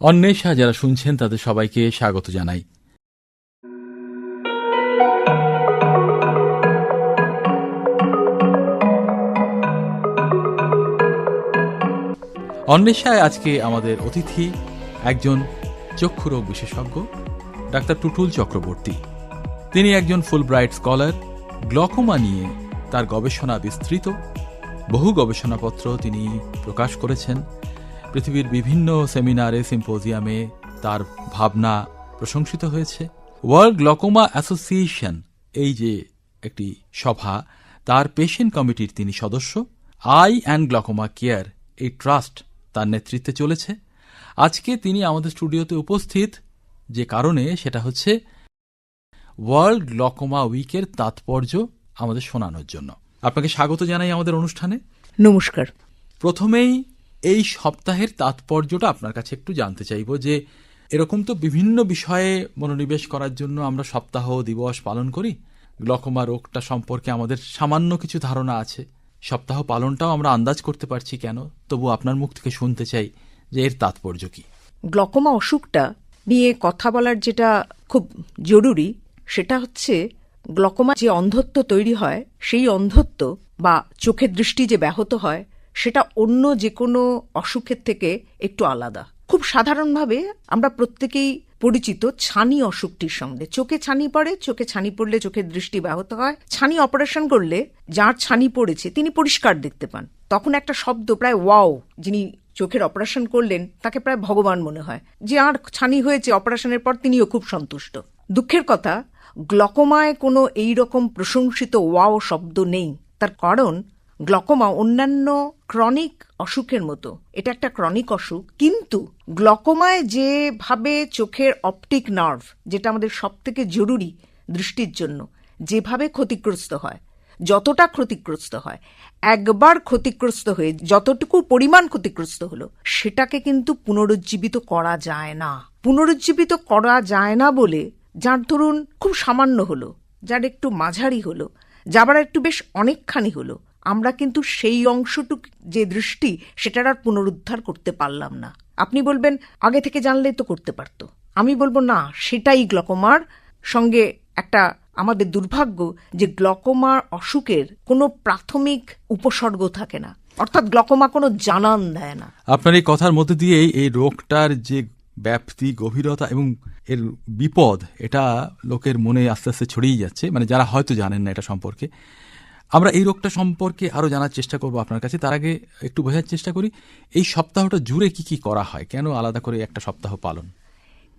অন্বেষা যারা শুনছেন, তাদের সবাইকে স্বাগত জানাই। অন্বেষায় আজকে আমাদের অতিথি একজন চক্ষুরোগ বিশেষজ্ঞ, ডাক্তার টুটুল চক্রবর্তী। তিনি একজন ফুল ব্রাইট স্কলার, গ্লকোমা নিয়ে তার গবেষণা বিস্তৃত। বহু গবেষণাপত্র তিনি প্রকাশ করেছেন। পৃথিবীর বিভিন্ন সেমিনারে সিম্পোজিয়ামে তার ভাবনা প্রশংসিত হয়েছে। ওয়ার্ল্ড গ্লকোমা অ্যাসোসিয়েশন এই যে একটি সভা তার পেশেন্ট কমিটির তিনি সদস্য। আই অ্যান্ড গ্লকোমা কেয়ার এই ট্রাস্ট তার নেতৃত্বে চলেছে। আজকে তিনি আমাদের স্টুডিওতে উপস্থিত যে কারণে সেটা হচ্ছে ওয়ার্ল্ড গ্লকোমা উইকের তাৎপর্য আমাদের শোনানোর জন্য। আপনাকে স্বাগত জানাই আমাদের অনুষ্ঠানে। নমস্কার। প্রথমেই এই সপ্তাহের তাৎপর্যটা আপনার কাছে একটু জানতে চাইব যে এরকম তো বিভিন্ন বিষয়ে মনোনিবেশ করার জন্য আমরা সপ্তাহ, দিবস পালন করি। গ্লকোমা রোগটা সম্পর্কে আমাদের সামান্য কিছু ধারণা আছে। সপ্তাহ পালনটাও আমরা আন্দাজ করতে পারছি কেন? তবু আপনার মুখ থেকে শুনতে চাই যে এর তাৎপর্য কি। গ্লকোমা অসুখটা নিয়ে কথা বলার যেটা খুব জরুরি, সেটা হচ্ছে গ্লকোমা যে অন্ধত্ব তৈরি হয়, সেই অন্ধত্ব বা চোখের দৃষ্টি যে ব্যাহত হয় সেটা অন্য যে কোনো অসুখের থেকে একটু আলাদা। খুব সাধারণভাবে আমরা প্রত্যেকেই পরিচিত ছানি অসুখটির সঙ্গে। চোখে ছানি পড়ে, চোখে ছানি পড়লে চোখের দৃষ্টি ব্যাহত হয়। ছানি অপারেশন করলে যার ছানি পড়েছে তিনি পরিষ্কার দেখতে পান। তখন একটা শব্দ প্রায় ওয়াও, যিনি চোখের অপারেশন করলেন, তাকে প্রায় ভগবান মনে হয়। যে আর ছানি হয়েছে অপারেশনের পর তিনিও খুব সন্তুষ্ট। দুঃখের কথা, গ্লকোমায় কোনো এই রকম প্রশংসিত ওয়াও শব্দ নেই। তার কারণ গ্লকোমা অন্যান্য ক্রনিক অসুখের মতো। এটা একটা ক্রনিক অসুখ। কিন্তু গ্লকোমায় যেভাবে চোখের অপটিক নার্ভ যেটা আমাদের সব থেকে জরুরি দৃষ্টির জন্য, যেভাবে ক্ষতিগ্রস্ত হয়, যতটা ক্ষতিগ্রস্ত হয়, একবার ক্ষতিগ্রস্ত হয়ে যতটুকু পরিমাণ ক্ষতিগ্রস্ত হলো, সেটাকে কিন্তু পুনরুজ্জীবিত করা যায় না। পুনরুজ্জীবিত করা যায় না বলে যার ধরুন খুব সামান্য হলো, যার একটু মাঝারি হলো যাবার একটু বেশ অনেকখানি হলো আমরা কিন্তু সেই অংশটুক যে দৃষ্টি, সেটার আর পুনরুদ্ধার করতে পারলাম না। আপনি বলবেন, আগে থেকে জানলেই তো করতে পারতো। আমি বলব, না, সেটাই গ্লকোমার সঙ্গে একটা আমাদের দুর্ভাগ্য যে গ্লকোমার অসুখের কোনো প্রাথমিক উপসর্গ থাকে না। অর্থাৎ গ্লকোমা কোনো জানান দেয় না। আপনার এই কথার মধ্যে দিয়েই এই রোগটার যে ব্যাপ্তি, গভীরতা এবং এর বিপদ, এটা লোকের মনে আস্তে আস্তে ছড়িয়ে যাচ্ছে। মানে যারা হয়তো জানেন না এটা সম্পর্কে আমরা এই রোগটা সম্পর্কে আরও জানার চেষ্টা করব আপনার কাছে। তার আগে একটু বোঝার চেষ্টা করি, এই সপ্তাহটা জুড়ে কি কি করা হয়? কেন আলাদা করে একটা সপ্তাহ পালন?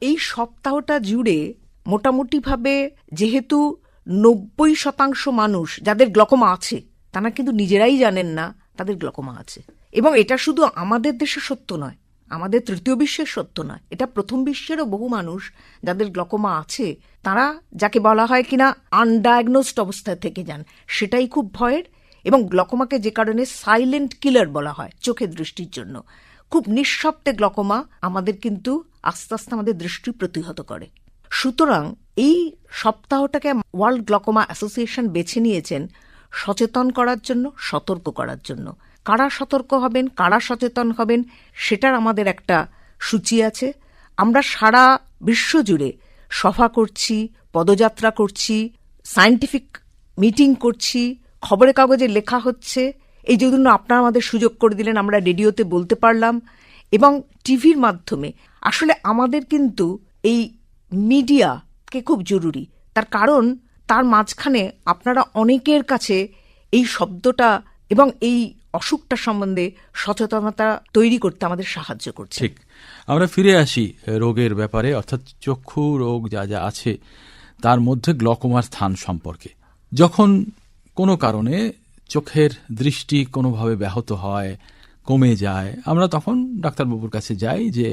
এই সপ্তাহটা জুড়ে মোটামুটিভাবে যেহেতু নব্বই শতাংশ মানুষ যাদের গ্লকোমা আছে, তারা কিন্তু নিজেরাই জানেন না তাদের গ্লকোমা আছে। এবং এটা শুধু আমাদের দেশে সত্য নয় আমাদের তৃতীয় বিশ্বের সত্য নয়। এটা প্রথম বিশ্বেরও বহু মানুষ যাদের গ্লকোমা আছে, তারা যাকে বলা হয় কিনা আনডায়াগনোসড অবস্থায় থেকে যান, সেটাই খুব ভয়ের এবং গ্লকোমাকে যে কারণে সাইলেন্ট কিলার বলা হয় চোখের দৃষ্টির জন্য। খুব নিঃশব্দে গ্লকোমা আমাদের কিন্তু আস্তে আস্তে আমাদের দৃষ্টি প্রতিহত করে। সুতরাং এই সপ্তাহটাকে ওয়ার্ল্ড গ্লকোমা অ্যাসোসিয়েশন বেছে নিয়েছেন সচেতন করার জন্য, সতর্ক করার জন্য। কারা সতর্ক হবেন, কারা সচেতন হবেন, সেটার আমাদের একটা সূচি আছে। আমরা সারা বিশ্ব জুড়ে সভা করছি, পদযাত্রা করছি সায়েন্টিফিক মিটিং করছি, খবরের কাগজে লেখা হচ্ছে। এই জন্য আপনারা আমাদের সুযোগ করে দিলেন, আমরা রেডিওতে বলতে পারলাম। এবং টিভির মাধ্যমে আসলে আমাদের কিন্তু এই মিডিয়াকে খুব জরুরি। তার কারণ, তার মাঝখানে আপনারা অনেকের কাছে এই শব্দটা এবং এই অসুখটা সম্বন্ধে সচেতনতা তৈরি করতে আমাদের সাহায্য করছে। ঠিক। আমরা ফিরে আসি রোগের ব্যাপারে, অর্থাৎ চক্ষু রোগ যা যা আছে, তার মধ্যে গ্লকোমার স্থান সম্পর্কে। যখন কোনো কারণে চোখের দৃষ্টি কোনোভাবে ব্যাহত হয়, কমে যায়, আমরা তখন ডাক্তারবাবুর কাছে যাই যে,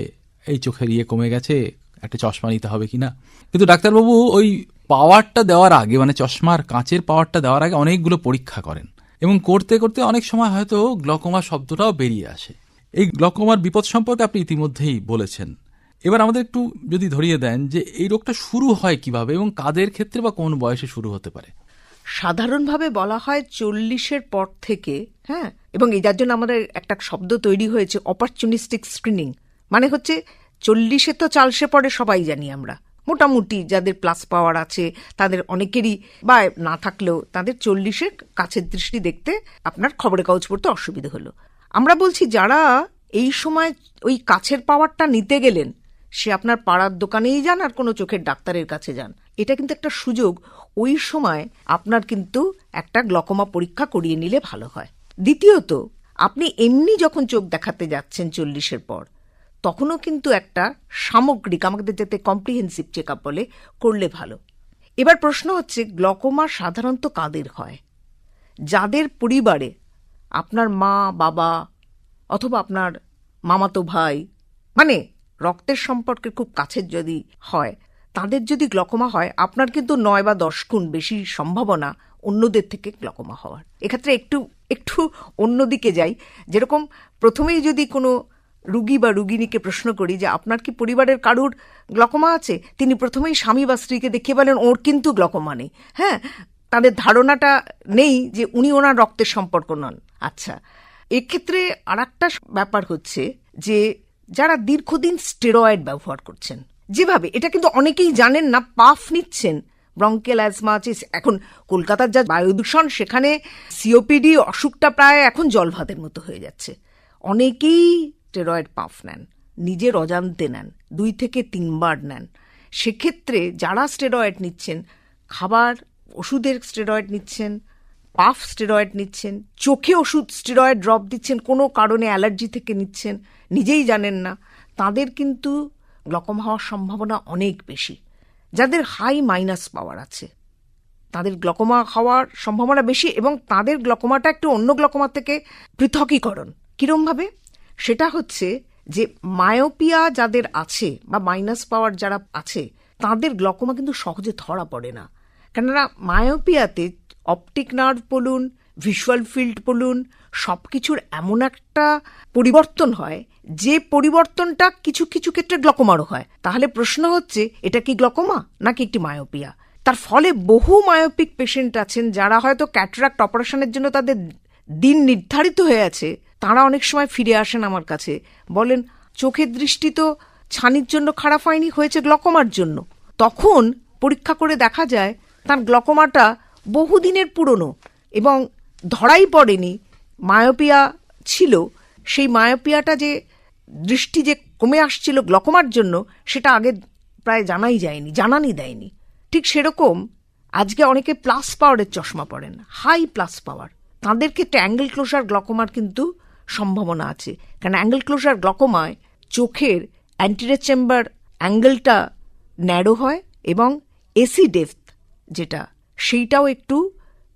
এই চোখের ইয়ে কমে গেছে, একটা চশমা নিতে হবে কি না কিন্তু ডাক্তারবাবু ওই পাওয়ারটা দেওয়ার আগে মানে চশমার কাঁচের পাওয়ারটা দেওয়ার আগে অনেকগুলো পরীক্ষা করেন। এবং করতে করতে অনেক সময় হয়তো গ্লকোমা শব্দটাও বেরিয়ে আসে। এই গ্লকোমার বিপদ সম্পর্কে আপনি ইতিমধ্যেই বলেছেন। এবার আমাদের একটু যদি ধরিয়ে দেন যে এই রোগটা শুরু হয় কীভাবে এবং কাদের ক্ষেত্রে বা কোন বয়সে শুরু হতে পারে। সাধারণভাবে বলা হয় চল্লিশের পর থেকে হ্যাঁ এবং এই যার জন্য আমাদের একটা শব্দ তৈরি হয়েছে অপরচুনিস্টিক স্ক্রিনিং মানে হচ্ছে চল্লিশে তো চালসে পড়ে সবাই জানি আমরা। মোটামুটি যাদের প্লাস পাওয়ার আছে, তাদের অনেকেরই, বা না থাকলেও তাদের চল্লিশে কাছের দৃষ্টি দেখতে আপনার খবরের কাগজ পড়তে অসুবিধা হলো। আমরা বলছি, যারা এই সময় ওই কাছের পাওয়ারটা নিতে গেলেন, সে আপনার পাড়ার দোকানেই যান আর কোনো চোখের ডাক্তারের কাছে যান। এটা কিন্তু একটা সুযোগ, ওই সময় আপনার কিন্তু একটা গ্লকোমা পরীক্ষা করিয়ে নিলে ভালো হয়। দ্বিতীয়ত, আপনি এমনি যখন চোখ দেখাতে যাচ্ছেন চল্লিশের পর তখনও কিন্তু একটা সামগ্রিক, আমাদের যাতে কম্প্রিহেন্সিভ চেক বলে, করলে ভালো। এবার প্রশ্ন হচ্ছে গ্লকোমা সাধারণত কাদের হয়? যাদের পরিবারে আপনার মা, বাবা অথবা আপনার মামাতো ভাই মানে রক্তের সম্পর্কে খুব কাছের যদি হয়, তাদের যদি গ্লকোমা হয়, আপনার কিন্তু নয় বা দশ গুণ বেশি সম্ভাবনা অন্যদের থেকে গ্লকোমা হওয়ার। এক্ষেত্রে একটু একটু অন্যদিকে যাই। যেরকম প্রথমেই যদি কোনো রুগী বা রুগিনীকে প্রশ্ন করি যে, আপনার কি পরিবারের কারুর গ্লকমা আছে? তিনি প্রথমেই স্বামী বা স্ত্রীকে দেখিয়ে বলেন, ওর কিন্তু গ্লকমা নেই। হ্যাঁ তাদের ধারণাটা নেই যে, উনি ওনার রক্তের সম্পর্ক নন। আচ্ছা এক্ষেত্রে আর একটা ব্যাপার হচ্ছে যে, যারা দীর্ঘদিন স্টেরয়েড ব্যবহার করছেন, যেভাবে, এটা কিন্তু অনেকেই জানেন না, পাফ নিচ্ছেন ব্রঙ্কেল অ্যাজমা আছে, এখন কলকাতার যা বায়ু দূষণ, সেখানে সিওপিডি অসুখটা প্রায় এখন জল ভাতের মতো হয়ে যাচ্ছে। অনেকেই স্টেরয়েড পাফ নেন নিজের অজান্তে নেন, দুই থেকে তিনবার নেন। সেক্ষেত্রে যারা স্টেরয়েড নিচ্ছেন, খাবার, ওষুধের স্টেরয়েড নিচ্ছেন পাফ স্টেরয়েড নিচ্ছেন, চোখে ওষুধ স্টেরয়েড ড্রপ দিচ্ছেন, কোনো কারণে অ্যালার্জি থেকে নিচ্ছেন, নিজেই জানেন না, তাদের কিন্তু গ্লকম হওয়ার সম্ভাবনা অনেক বেশি। যাদের হাই মাইনাস পাওয়ার আছে, তাদের গ্লকোমা হওয়ার সম্ভাবনা বেশি এবং তাদের গ্লকোমাটা একটু অন্য গ্লকোমা থেকে পৃথকীকরণ। কিরমভাবে সেটা হচ্ছে যে মায়োপিয়া যাদের আছে বা মাইনাস পাওয়ার যারা আছে, তাদের গ্লকোমা কিন্তু সহজে ধরা পড়ে না। কেননা মায়োপিয়াতে অপটিক নার্ভ বলুন ভিজুয়াল ফিল্ড বলুন সব কিছুর এমন একটা পরিবর্তন হয় যে পরিবর্তনটা কিছু কিছু ক্ষেত্রে গ্লকোমারও হয়। তাহলে প্রশ্ন হচ্ছে, এটা কি গ্লকোমা নাকি একটি মায়োপিয়া? তার ফলে বহু মায়োপিক পেশেন্ট আছেন যারা হয়তো ক্যাটারাক্ট অপারেশনের জন্য তাদের দিন নির্ধারিত হয়ে আছে তারা অনেক সময় ফিরে আসেন আমার কাছে। বলেন, চোখের দৃষ্টি তো ছানির জন্য খারাপ হয়নি, হয়েছে গ্লকোমার জন্য। তখন পরীক্ষা করে দেখা যায়, তার গ্লকোমাটা বহুদিনের পুরনো এবং ধরাই পড়েনি। মায়োপিয়া ছিল, সেই মায়োপিয়াটা যে দৃষ্টি যে কমে আসছিল গ্লকোমার জন্য, সেটা আগে প্রায় জানাই যায়নি জানানি দেয়নি। ঠিক সেরকম আজকে অনেকে প্লাস পাওয়ারের চশমা পড়েন হাই প্লাস পাওয়ার। তাদের ক্ষেত্রে অ্যাঙ্গেল ক্লোজার গ্লকোমার কিন্তু সম্ভাবনা আছে। কারণ অ্যাঙ্গেল ক্লোজার গ্লকোমায় চোখের অ্যান্টিরের চেম্বার অ্যাঙ্গেলটা ন্যারো হয় এবং এসি ডেপথ যেটা সেইটাও একটু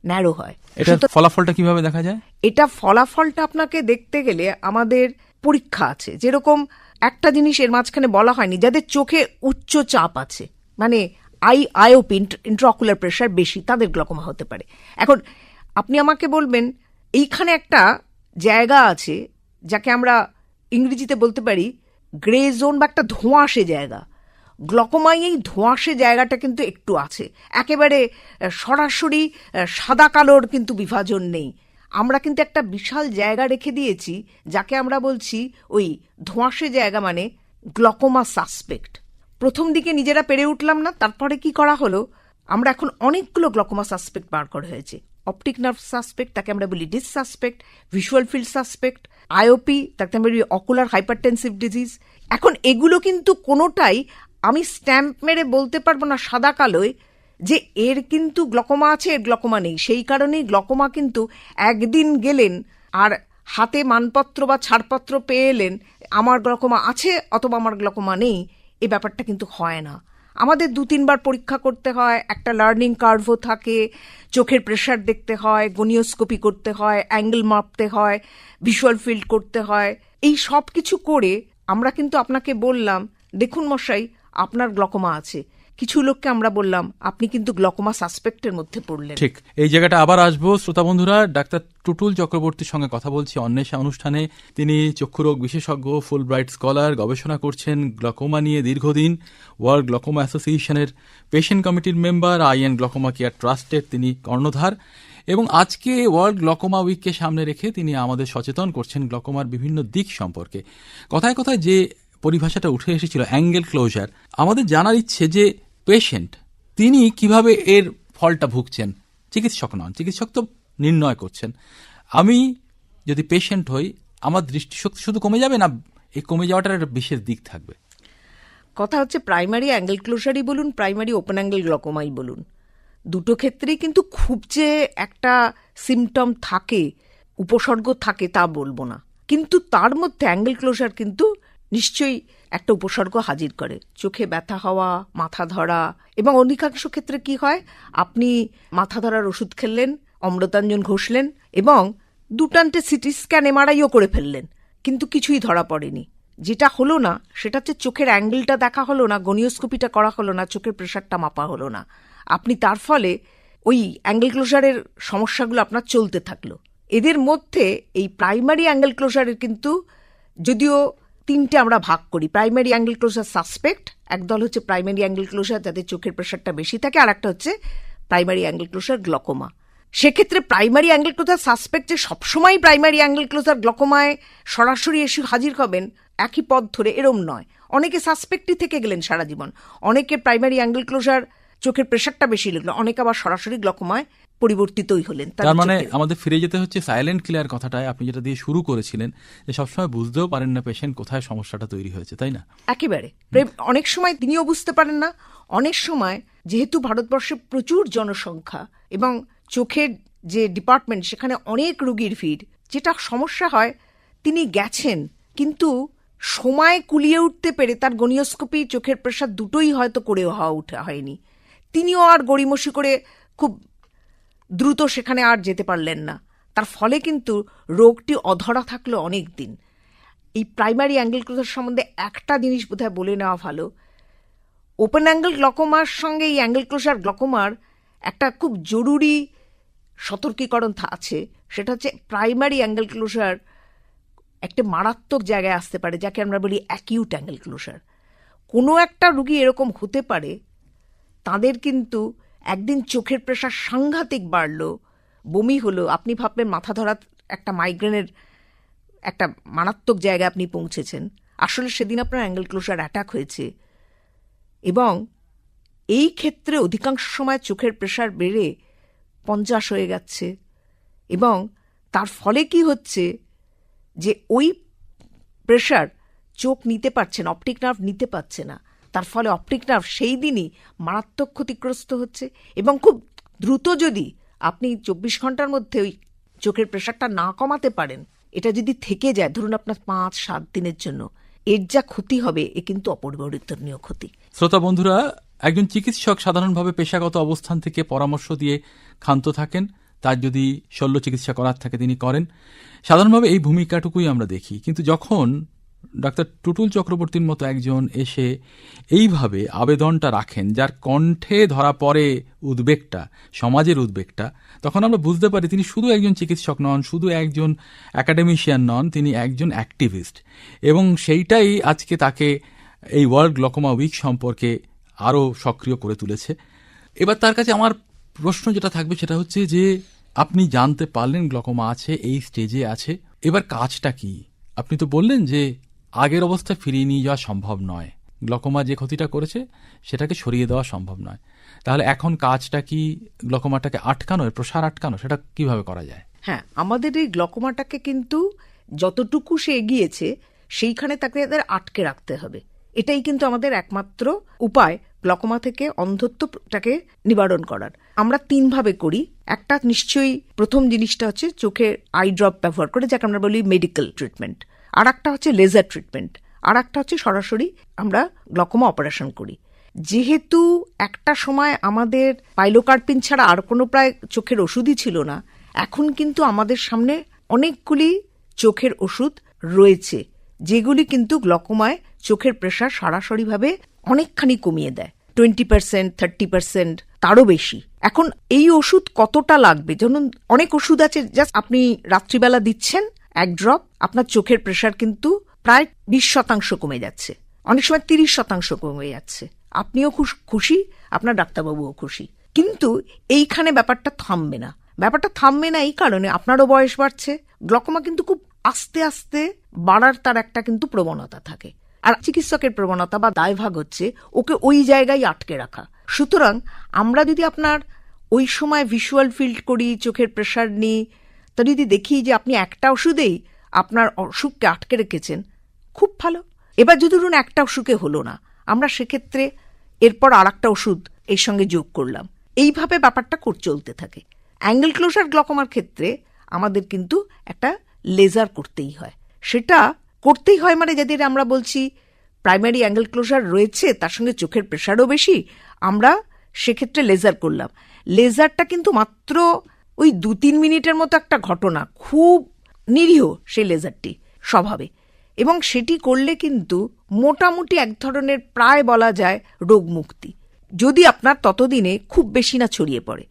ন্যারো হয়। এটা ফলাফলটা কীভাবে দেখা যায়? এটা ফলাফলটা আপনাকে দেখতে গেলে আমাদের পরীক্ষা আছে। যেরকম একটা জিনিস এর মাঝখানে বলা হয়নি যাদের চোখে উচ্চ চাপ আছে মানে আই আইওপি ইন্ট্রাকুলার প্রেশার বেশি তাদের গ্লকোমা হতে পারে। এখন আপনি আমাকে বলবেন এইখানে একটা জায়গা আছে যাকে আমরা ইংরেজিতে বলতে পারি গ্রে জোন বা একটা ধোঁয়াশে জায়গা। গ্লকোমাই এই ধোঁয়াশে জায়গাটা কিন্তু একটু আছে। একেবারে সরাসরি সাদা কালোর কিন্তু বিভাজন নেই। আমরা কিন্তু একটা বিশাল জায়গা রেখে দিয়েছি যাকে আমরা বলছি ওই ধোঁয়াশে জায়গা মানে গ্লকোমা সাসপেক্ট। প্রথম দিকে নিজেরা পেরে উঠলাম না, তারপরে কি করা হলো? আমরা এখন অনেকগুলো গ্লকোমা সাসপেক্ট বার করা হয়েছে। অপটিক নার্ভ সাসপেক্ট তাকে আমরা বলি disc suspect visual field suspect IOP তাকে আমরা বলি অকুলার হাইপারটেনসিভ ডিজিজ এখন এগুলো কিন্তু কোনোটাই আমি স্ট্যাম্প মেরে বলতে পারব না সাদা কালোয় যে এর কিন্তু গ্লকোমা আছে, এর গ্লকোমা নেই। সেই কারণেই গ্লকোমা কিন্তু একদিন গেলেন আর হাতে মানপত্র বা ছাড়পত্র পেয়ে এলেন, আমার গ্লকোমা আছে অথবা আমার গ্লকোমা নেই, এ ব্যাপারটা কিন্তু হয় না। আমাদের দু তিনবার পরীক্ষা করতে হয়, একটা লার্নিং কার্ভও থাকে, চোখের প্রেশার দেখতে হয় গনিওস্কোপি করতে হয় অ্যাঙ্গেল মাপতে হয় ভিজুয়াল ফিল্ড করতে হয়। এই সব কিছু করে আমরা কিন্তু আপনাকে বললাম, দেখুন মশাই, আপনার গ্লকমা আছে। কিছু লোককে আমরা বললাম, আপনি কিন্তু গ্লকোমা সাসপেক্টের মধ্যে পড়লেন। ঠিক, এই জায়গাটা আবার আসব। শ্রোতা বন্ধুরা, ডাক্তার টুটুল চক্রবর্তীর সঙ্গে কথা বলছি অন্বেষা অনুষ্ঠানে। তিনি চক্ষুরোগ বিশেষজ্ঞ ফুল ব্রাইট স্কলার গবেষণা করছেন গ্লকোমা নিয়ে দীর্ঘদিন। ওয়ার্ল্ড গ্লকোমা অ্যাসোসিয়েশনের পেশেন্ট কমিটির মেম্বার আইএন গ্লকোমা কেয়ার ট্রাস্টের তিনি কর্ণধার। এবং আজকে ওয়ার্ল্ড গ্লকোমা উইককে সামনে রেখে তিনি আমাদের সচেতন করছেন গ্লকোমার বিভিন্ন দিক সম্পর্কে। কথায় কথায় যে পরিভাষাটা উঠে এসেছিল অ্যাঙ্গেল ক্লোজার আমাদের জানার ইচ্ছে যে পেশেন্ট তিনি কীভাবে এর ফলটা ভুগছেন? চিকিৎসক নন। চিকিৎসক তো নির্ণয় করছেন। আমি যদি পেশেন্ট হই, আমার দৃষ্টিশক্তি শুধু কমে যাবে না, এই কমে যাওয়াটার একটা বিশেষ দিক থাকবে? কথা হচ্ছে প্রাইমারি অ্যাঙ্গেল ক্লোজারই বলুন প্রাইমারি ওপেন অ্যাঙ্গেল গ্লকোমাই বলুন। দুটো ক্ষেত্রেই কিন্তু খুব যে একটা সিমটম থাকে, উপসর্গ থাকে তা বলব না। কিন্তু তার মধ্যে অ্যাঙ্গেল ক্লোজার কিন্তু নিশ্চয়ই একটা উপসর্গ হাজির করে। চোখে ব্যথা হওয়া, মাথা ধরা এবং অধিকাংশ ক্ষেত্রে কি হয়? আপনি মাথা ধরার ওষুধ খেললেন অমৃতাঞ্জন ঘষলেন এবং দুটান্টে সিটি স্ক্যান এমআরআইও করে ফেললেন, কিন্তু কিছুই ধরা পড়েনি। যেটা হলো না, সেটা হচ্ছে চোখের অ্যাঙ্গেলটা দেখা হলো না, গনিওস্কোপিটা করা হলো না, চোখের প্রেশারটা মাপা হলো না। আপনি তার ফলে ওই অ্যাঙ্গেল ক্লোজারের সমস্যাগুলো আপনার চলতে থাকল। এদের মধ্যে এই প্রাইমারি অ্যাঙ্গেল ক্লোজারের কিন্তু যদিও তিনটে আমরা ভাগ করি। প্রাইমারি অ্যাঙ্গেল ক্লোজার সাসপেক্ট একদল হচ্ছে প্রাইমারি অ্যাঙ্গেল ক্লোজার যাদের চোখের প্রেশারটা বেশি থাকে, আর একটা হচ্ছে প্রাইমারি অ্যাঙ্গেল ক্লোজার গ্লকোমা সেক্ষেত্রে প্রাইমারি অ্যাঙ্গেল ক্লোজার সাসপেক্ট যে সবসময় প্রাইমারি অ্যাঙ্গেল ক্লোজার গ্লকোমায় সরাসরি এসে হাজির হবেন, একই পথ ধরে এরম নয়। অনেকে সাসপেক্টই থেকে গেলেন সারা জীবন। অনেকে প্রাইমারি অ্যাঙ্গেল ক্লোজার চোখের প্রেশারটা বেশি লাগল, অনেকে আবার সরাসরি গ্লকোমায় পরিবর্তিতই হলেন তার মানে আমাদের ফিরে যেতে হচ্ছে সাইলেন্ট কিলার কথাটায়। আপনি যেটা দিয়ে শুরু করেছিলেন যে সবসময় বুঝতেও পারেন না পেশেন্ট কোথায় সমস্যাটা তৈরি হয়েছে তাই না? একেবারে। অনেক সময় তিনিও বুঝতে পারেন না। অনেক সময় যেহেতু ভারতবর্ষে প্রচুর জনসংখ্যা এবং চোখের যে ডিপার্টমেন্ট সেখানে অনেক রোগীর ভিড় যেটা সমস্যা হয় তিনি গেছেন কিন্তু সময় কুলিয়ে উঠতে পেরে তার গনিওস্কোপি চোখের প্রেশার দুটোই হয়তো করে হওয়া উঠে হয়নি। তিনিও আর গড়িমসি করে খুব দ্রুত সেখানে আর যেতে পারলেন না। তার ফলে কিন্তু রোগটি অধরা থাকল অনেক দিন এই প্রাইমারি অ্যাঙ্গেল ক্লোজার সম্বন্ধে একটা জিনিস বোধহয় বলে নেওয়া ভালো। ওপেন অ্যাঙ্গেল গ্লকোমার সঙ্গে এই অ্যাঙ্গেল ক্লোজার গ্লকোমার একটা খুব জরুরি সতর্কীকরণ আছে। সেটা হচ্ছে প্রাইমারি অ্যাঙ্গেল ক্লোজার একটা মারাত্মক জায়গায় আসতে পারে, যাকে আমরা বলি অ্যাকিউট অ্যাঙ্গেল ক্লোজার কোনো একটা রুগী এরকম হতে পারে, তাদের কিন্তু একদিন চোখের প্রেশার সাংঘাতিক বাড়ল। বমি হলো। আপনি ভাববেন মাথা ধরা একটা মাইগ্রেনের একটা মারাত্মক জায়গায় আপনি পৌঁছেছেন। আসলে সেদিন আপনার অ্যাঙ্গেল ক্লোজার অ্যাটাক হয়েছে। এবং এই ক্ষেত্রে অধিকাংশ সময় চোখের প্রেশার বেড়ে পঞ্চাশ হয়ে যাচ্ছে। এবং তার ফলে কি হচ্ছে যে ওই প্রেশার চোখ নিতে পারছে না অপটিক নার্ভ নিতে পারছে না। তার ফলে অপটিক নার্ভ সেই দিনই মারাত্মক ক্ষতিগ্রস্ত হচ্ছে এবং খুব দ্রুত যদি আপনি চব্বিশ ঘণ্টার মধ্যে ওই চোখের প্রেশারটা না কমাতে পারেন, এটা যদি থেকে যায়, ধরুন আপনার পাঁচ, সাত দিনের জন্য, এর যা ক্ষতি হবে, এ কিন্তু অপরিবর্তনীয় ক্ষতি। শ্রোতা বন্ধুরা, একজন চিকিৎসক সাধারণভাবে পেশাগত অবস্থান থেকে পরামর্শ দিয়ে ক্ষান্ত থাকেন, তার যদি শল্য চিকিৎসা করার থাকে তিনি করেন। সাধারণভাবে এই ভূমিকাটুকুই আমরা দেখি। কিন্তু যখন ডাক্তার টুটুল চক্রবর্তীর মতো একজন এসে এইভাবে আবেদনটা রাখেন, যার কণ্ঠে ধরা পড়ে উদ্বেগটা, সমাজের উদ্বেগটা। তখন আমরা বুঝতে পারি তিনি শুধু একজন চিকিৎসক নন, শুধু একজন অ্যাকাডেমিশিয়ান নন, তিনি একজন অ্যাক্টিভিস্ট এবং সেইটাই আজকে তাকে এই ওয়ার্ল্ড গ্লকোমা উইক সম্পর্কে আরও সক্রিয় করে তুলেছে। এবার তার কাছে আমার প্রশ্ন যেটা থাকবে সেটা হচ্ছে যে, আপনি জানতে পারলেন গ্লকোমা আছে, এই স্টেজে আছে। এবার কাজটা কি? আপনি তো বললেন যে আগের অবস্থায় ফিরিয়ে নিয়ে যাওয়া সম্ভব নয়। গ্লকোমা যে ক্ষতিটা করেছে, সেটাকে সরিয়ে দেওয়া সম্ভব নয়। তাহলে এখন কাজটা কি গ্লকোমাটাকে আটকানো প্রসার আটকানো, সেটা কীভাবে করা যায়? হ্যাঁ আমাদের এই গ্লকোমাটাকে কিন্তু যতটুকু সে এগিয়েছে, সেইখানে তাকে তাদের আটকে রাখতে হবে। এটাই কিন্তু আমাদের একমাত্র উপায় গ্লকোমা থেকে অন্ধত্বটাকে নিবারণ করার। আমরা তিনভাবে করি। একটা নিশ্চয়ই প্রথম জিনিসটা হচ্ছে চোখে আই ড্রপ ব্যবহার করে, যাকে আমরা বলি মেডিকেল ট্রিটমেন্ট আর একটা হচ্ছে লেজার ট্রিটমেন্ট আর একটা হচ্ছে সরাসরি আমরা গ্লকোমা অপারেশন করি। যেহেতু একটা সময় আমাদের পাইলোকার্পিন ছাড়া আর কোনো প্রায় চোখের ওষুধই ছিল না, এখন কিন্তু আমাদের সামনে অনেকগুলি চোখের ওষুধ রয়েছে, যেগুলি কিন্তু গ্লকোমায় চোখের প্রেশার সরাসরিভাবে অনেকখানি কমিয়ে দেয়। টোয়েন্টি পার্সেন্ট থার্টি পার্সেন্ট তারও বেশি। এখন এই ওষুধ কতটা লাগবে? যেমন অনেক ওষুধ আছে জাস্ট আপনি রাত্রিবেলা দিচ্ছেন এক ড্রপ আপনার চোখের প্রেশার কিন্তু প্রায় বিশ শতাংশ কমে যাচ্ছে। অনেক সময় তিরিশ শতাংশ কমে যাচ্ছে। আপনিও খুশ- আপনার ডাক্তারবাবুও খুশি। কিন্তু এইখানে ব্যাপারটা থামবে না। ব্যাপারটা থামবে না এই কারণে আপনারও বয়স বাড়ছে গ্লকোমা কিন্তু খুব আস্তে আস্তে বাড়ার তার একটা কিন্তু প্রবণতা থাকে। আর চিকিৎসকের প্রবণতা বা দায়ভাগ হচ্ছে ওকে ওই জায়গায় আটকে রাখা। সুতরাং আমরা যদি আপনার ওই সময় ভিজুয়াল ফিল্ড করি, চোখের প্রেশার নিই তা যদি দেখি যে আপনি একটা ওষুধেই আপনার অসুখকে আটকে রেখেছেন, খুব ভালো। এবার যদি ধরুন একটা অসুখে হলো না, আমরা সেক্ষেত্রে এরপর আর একটা ওষুধ এর সঙ্গে যোগ করলাম। এইভাবে ব্যাপারটা কর চলতে থাকে। অ্যাঙ্গেল ক্লোজার গ্লকমার ক্ষেত্রে আমাদের কিন্তু একটা লেজার করতেই হয়। সেটা করতেই হয় মানে যাদের আমরা বলছি প্রাইমারি অ্যাঙ্গেল ক্লোজার রয়েছে, তার সঙ্গে চোখের প্রেশারও বেশি, আমরা সেক্ষেত্রে লেজার করলাম। লেজারটা কিন্তু মাত্র ওই দু তিন মিনিটের মতো একটা ঘটনা, খুব নিরীহ সেই লেজারটি, স্বভাবে। এবং সেটি করলে কিন্তু মোটামুটি এক ধরনের প্রায় বলা যায় রোগমুক্তি, যদি আপনার ততদিনে খুব বেশি না ছড়িয়ে পড়ে।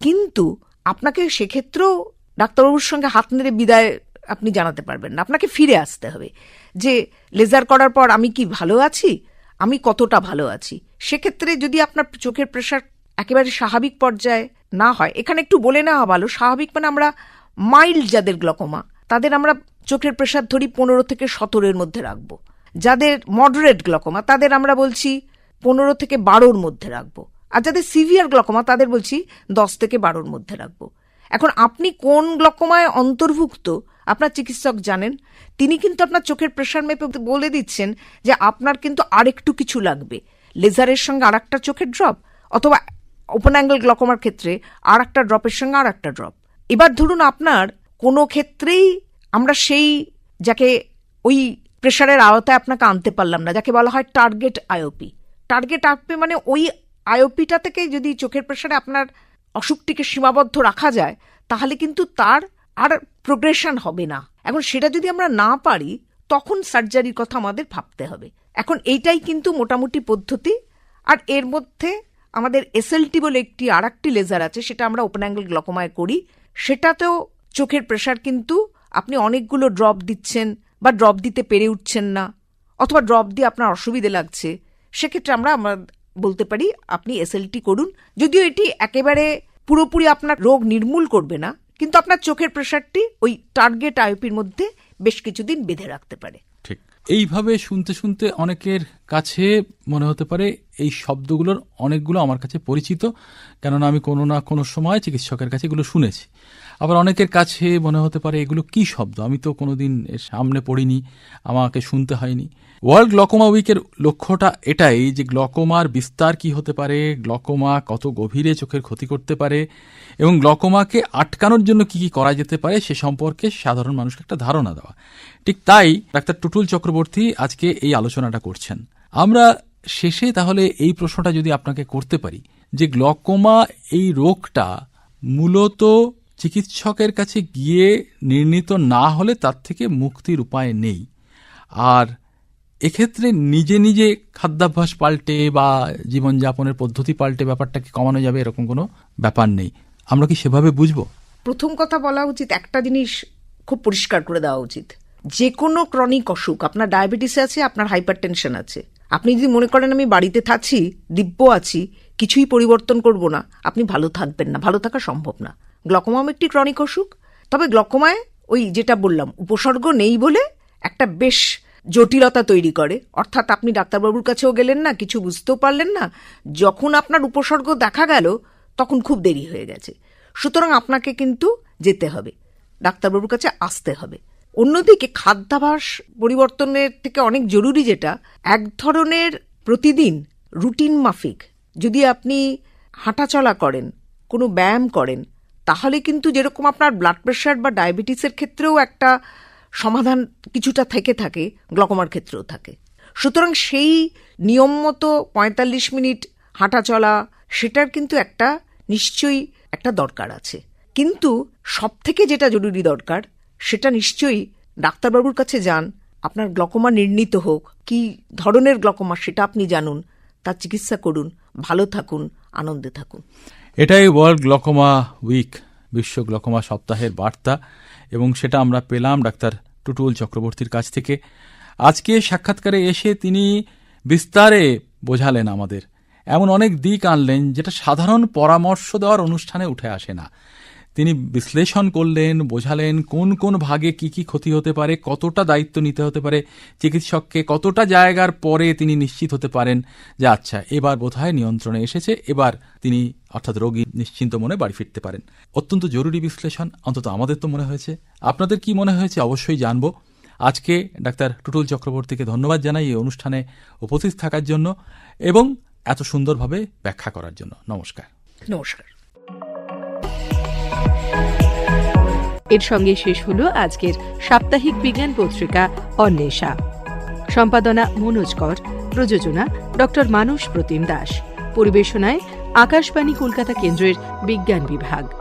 কিন্তু আপনাকে সেক্ষেত্রেও ডাক্তারবাবুর সঙ্গে হাত নেড়ে বিদায় আপনি জানাতে পারবেন না। আপনাকে ফিরে আসতে হবে যে, লেজার করার পর আমি কি ভালো আছি? আমি কতটা ভালো আছি? সেক্ষেত্রে যদি আপনার চোখের প্রেশার একেবারে স্বাভাবিক পর্যায়ে না হয়। এখানে একটু বলে নেওয়া ভালো, স্বাভাবিক মানে আমরা মাইল্ড যাদের গ্লকোমা তাদের আমরা চোখের প্রেশার ধরি পনেরো থেকে সতেরোর মধ্যে রাখব। যাদের মডারেট গ্লকোমা তাদের আমরা বলছি পনেরো থেকে বারোর মধ্যে রাখব। আর যাদের সিভিয়ার গ্লকোমা তাদের বলছি দশ থেকে বারোর মধ্যে রাখব। এখন আপনি কোন গ্লকোমায় অন্তর্ভুক্ত, আপনার চিকিৎসক জানেন, তিনি কিন্তু আপনার চোখের প্রেশার মেপে বলে দিচ্ছেন যে আপনার কিন্তু আরেকটু কিছু লাগবে। লেজারের সঙ্গে আর একটা চোখের ড্রপ অথবা ওপেন অ্যাঙ্গেল গ্লকোমার ক্ষেত্রে আর একটা ড্রপের সঙ্গে আর একটা ড্রপ এবার ধরুন আপনার কোনো ক্ষেত্রেই আমরা সেই যাকে ওই প্রেশারের আওতায় আপনাকে আনতে পারলাম না, যাকে বলা হয় টার্গেট আইওপি টার্গেট আইওপি মানে ওই আইওপিটা থেকে যদি চোখের প্রেশারে আপনার অসুখটিকে সীমাবদ্ধ রাখা যায়, তাহলে কিন্তু তার আর প্রোগ্রেশন হবে না। এখন সেটা যদি আমরা না পারি, তখন সার্জারির কথা আমাদের ভাবতে হবে। এখন এইটাই কিন্তু মোটামুটি পদ্ধতি, আর এর মধ্যে আমাদের এসএলটি বলে একটি আর একটি লেজার আছে, সেটা আমরা ওপেন অ্যাঙ্গেল গ্লকোমায় করি। সেটাতেও চোখের প্রেশার কিন্তু আপনি অনেকগুলো ড্রপ দিচ্ছেন বা ড্রপ দিতে পেরে উঠছেন না, অথবা ড্রপ দিয়ে আপনার অসুবিধে লাগছে। সেক্ষেত্রে আমরা আমরা বলতে পারি, আপনি এসএলটি করুন। যদিও এটি একেবারে পুরোপুরি আপনার রোগ নির্মূল করবে না, কিন্তু আপনার চোখের প্রেশারটি ওই টার্গেট আইপির মধ্যে বেশ কিছুদিন বেঁধে রাখতে পারে। এইভাবে শুনতে শুনতে অনেকের কাছে মনে হতে পারে এই শব্দগুলোর অনেকগুলো আমার কাছে পরিচিত, কেননা আমি কোনো না কোনো সময় চিকিৎসকের কাছে এগুলো শুনেছি। আবার অনেকের কাছে মনে হতে পারে এগুলো কি শব্দ? আমি তো কোনোদিন এর সামনে পড়িনি, আমাকে শুনতে হয়নি। ওয়ার্ল্ড গ্লকোমা উইকের লক্ষ্যটা এটাই যে গ্লকোমার বিস্তার কি হতে পারে, গ্লকোমা কত গভীরে চোখের ক্ষতি করতে পারে, এবং গ্লকোমাকে আটকানোর জন্য কি কি করা যেতে পারে সে সম্পর্কে সাধারণ মানুষকে একটা ধারণা দেওয়া। ঠিক তাই ডাক্তার টুটুল চক্রবর্তী আজকে এই আলোচনাটা করছেন। আমরা শেষে তাহলে এই প্রশ্নটা যদি আপনাকে করতে পারি, যে গ্লকোমা এই রোগটা মূলত চিকিৎসকের কাছে গিয়ে নির্ণীত না হলে তার থেকে মুক্তির উপায় নেই। আর এক্ষেত্রে নিজে নিজে খাদ্যাভ্যাস পাল্টে বা জীবনযাপনের পদ্ধতি পাল্টে ব্যাপারটাকে কমানো যাবে এরকম কোনো ব্যাপার নেই। আমরা কি সেভাবে বুঝব? প্রথম কথা বলা উচিত, একটা জিনিস খুব পরিষ্কার করে দেওয়া উচিত। যে কোনো ক্রনিক অসুখ, আপনার ডায়াবেটিস আছে, আপনার হাইপার টেনশন আছে। আপনি যদি মনে করেন আমি বাড়িতে থাকছি, দিব্য আছি, কিছুই পরিবর্তন করব না, আপনি ভালো থাকবেন না, ভালো থাকা সম্ভব না। গ্লকোমাম একটি ক্রনিক অসুখ, তবে গ্লকোমায় ওই যেটা বললাম, উপসর্গ নেই বলে একটা বেশ জটিলতা তৈরি করে। অর্থাৎ আপনি ডাক্তারবাবুর কাছেও গেলেন না, কিছু বুঝতেও পারলেন না, যখন আপনার উপসর্গ দেখা গেল, তখন খুব দেরি হয়ে গেছে। সুতরাং আপনাকে কিন্তু যেতে হবে, ডাক্তারবাবুর কাছে আসতে হবে। অন্যদিকে খাদ্যাভাস পরিবর্তনের থেকে অনেক জরুরি যেটা, এক ধরনের প্রতিদিন রুটিন মাফিক, যদি আপনি হাঁটাচলা করেন, কোনো ব্যায়াম করেন, তাহলে কিন্তু যেরকম আপনার ব্লাড প্রেশার বা ডায়াবেটিসের ক্ষেত্রেও একটা সমাধান কিছুটা থেকে থাকে গ্লকমার ক্ষেত্রেও থাকে। সুতরাং সেই নিয়ম মতো পঁয়তাল্লিশ মিনিট হাঁটাচলা, সেটার কিন্তু একটা নিশ্চয়ই একটা দরকার আছে। কিন্তু সব থেকে যেটা জরুরি দরকার সেটা নিশ্চয়ই ডাক্তারবাবুর কাছে যান। আপনার গ্লকোমা নির্ণীত হোক। কি ধরনের গ্লকোমা সেটা আপনি জানুন। তার চিকিৎসা করুন। ভালো থাকুন, আনন্দে থাকুন। এটাই ওয়ার্ল্ড গ্লকোমা উইক, বিশ্ব গ্লকোমা সপ্তাহের বার্তা। এবং সেটা আমরা পেলাম ডাক্তার টুটুল চক্রবর্তীর কাছ থেকে। আজকে সাক্ষাৎকারে এসে তিনি বিস্তারে বোঝালেন আমাদের। এমন অনেক দিক আনলেন যেটা সাধারণ পরামর্শ দেওয়ার অনুষ্ঠানে উঠে আসে না। তিনি বিশ্লেষণ করলেন, বোঝালেন কোন কোন ভাগে কি কি ক্ষতি হতে পারে, কতটা দায়িত্ব নিতে হতে পারে, চিকিৎসককে কতটা জায়গার পরে তিনি নিশ্চিত হতে পারেন। যে আচ্ছা এবার বোধহয় নিয়ন্ত্রণে এসেছে, এবার তিনি অর্থাৎ রোগী নিশ্চিন্ত মনে বাড়ি ফিরতে পারেন। অত্যন্ত জরুরি বিশ্লেষণ, অন্তত আমাদের তো মনে হয়েছে। আপনাদের কি মনে হয়েছে অবশ্যই জানব। আজকে ডাক্তার টুটুল চক্রবর্তীকে ধন্যবাদ জানাই এই অনুষ্ঠানে উপস্থিত থাকার জন্য এবং এত সুন্দরভাবে ব্যাখ্যা করার জন্য। নমস্কার। নমস্কার। এর সঙ্গে শেষ হলো আজকের সাপ্তাহিক বিজ্ঞান পত্রিকা অন্বেষা। সম্পাদনা মনোজ কর, প্রযোজনা ডক্টর মানুষ প্রতিম দাস। পরিবেশনায় আকাশবাণী কলকাতা কেন্দ্রের বিজ্ঞান বিভাগ।